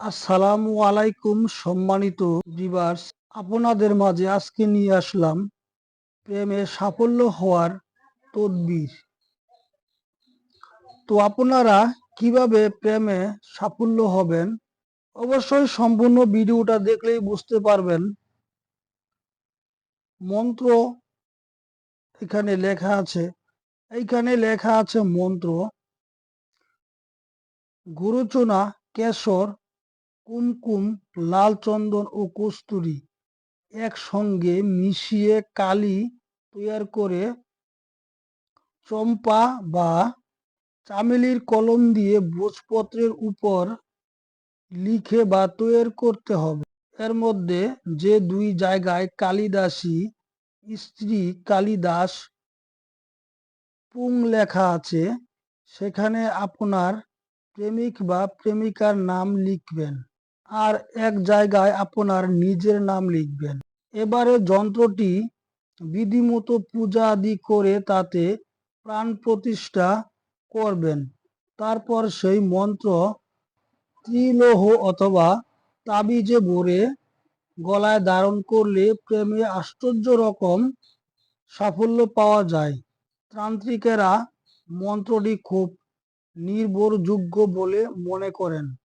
আসসালামু আলাইকুম সম্মানিত ভিউয়ার্স আপনাদের মাঝে আজকে নিয়ে আসলাম প্রেমে সাফল্য হওয়ার তদবির। তো আপনারা কীভাবে প্রেমে সাফল্য হবেন? অবশ্যই সম্পূর্ণ ভিডিওটা দেখলেই বুঝতে পারবেন। মন্ত্র এখানে লেখা আছে, এইখানে লেখা আছে মন্ত্র, গুরুচনা কেশর কুমকুম লাল চন্দন ও কস্তুরী একসঙ্গে মিশিয়ে কালি তৈয়ার করে চম্পা বা চামেলির কলম দিয়ে ভোজপত্রের উপর লিখে বা তৈয়ার করতে হবে। এর মধ্যে যে দুই জায়গায় কালিদাসী, স্ত্রী কালিদাস পুং লেখা আছে, সেখানে আপনার প্রেমিক বা প্রেমিকার নাম লিখবেন। আর এক জায়গায় আপনার নিজের নাম লিখবেন। এবারে যন্ত্রটি বিধিমতো পূজা আদি করে তাতে প্রাণ প্রতিষ্ঠা করবেন। তারপর সেই মন্ত্র ত্রিলোহ অথবা তাবিজে ভরে গলায় ধারণ করলে প্রেমে আশ্চর্য রকম সাফল্য পাওয়া যায়। তান্ত্রিকেরা মন্ত্রটি খুব নির্ভরযোগ্য বলে মনে করেন।